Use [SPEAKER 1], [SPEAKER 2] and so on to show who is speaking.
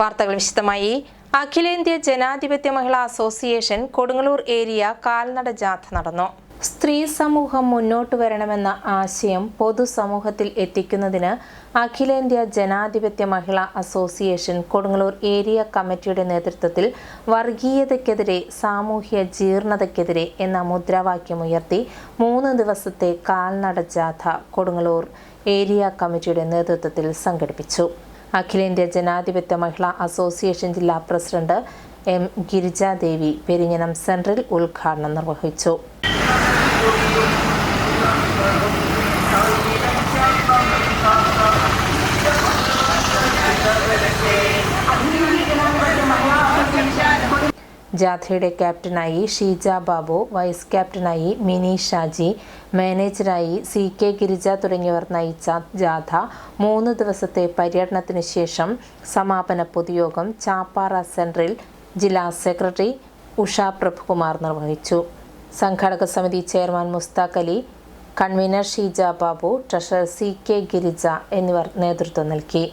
[SPEAKER 1] വാർത്തകൾ വിശദമായി. അഖിലേന്ത്യാ ജനാധിപത്യ മഹിളാ അസോസിയേഷൻ കൊടുങ്ങല്ലൂർ ഏരിയ കാൽനട ജാഥ നടന്നു. സ്ത്രീ സമൂഹം മുന്നോട്ട് വരണമെന്ന ആശയം പൊതുസമൂഹത്തിൽ എത്തിക്കുന്നതിന് അഖിലേന്ത്യാ ജനാധിപത്യ മഹിളാ അസോസിയേഷൻ കൊടുങ്ങല്ലൂർ ഏരിയ കമ്മിറ്റിയുടെ നേതൃത്വത്തിൽ വർഗീയതയ്ക്കെതിരെ സാമൂഹ്യ ജീർണതയ്ക്കെതിരെ എന്ന മുദ്രാവാക്യമുയർത്തി മൂന്ന് ദിവസത്തെ കാൽനട ജാഥ കൊടുങ്ങല്ലൂർ ഏരിയ കമ്മിറ്റിയുടെ നേതൃത്വത്തിൽ സംഘടിപ്പിച്ചു. അഖിലേന്ത്യാ ജനാധിപത്യ മഹിളാ അസോസിയേഷൻ ജില്ലാ president M Girijadevi Perinjanam central ഉദ്ഘാടനം നിർവഹിച്ചു. ജാഥയുടെ ക്യാപ്റ്റനായി ഷീജ ബാബു വൈസ് ക്യാപ്റ്റനായി മിനി ഷാജി മാനേജറായി സി കെ ഗിരിജ തുടങ്ങിയവർ നയിച്ച ജാഥ മൂന്ന് ദിവസത്തെ പര്യടനത്തിന് ശേഷം സമാപന പൊതുയോഗം ചാപ്പാറ സെൻട്രൽ ജില്ലാ സെക്രട്ടറി ഉഷ പ്രഭുകുമാർ നിർവഹിച്ചു. സംഘാടക സമിതി chairman Mushtaq Ali convener Sheeja Babu treasurer C K Girija എന്നിവർ നേതൃത്വം നൽകി.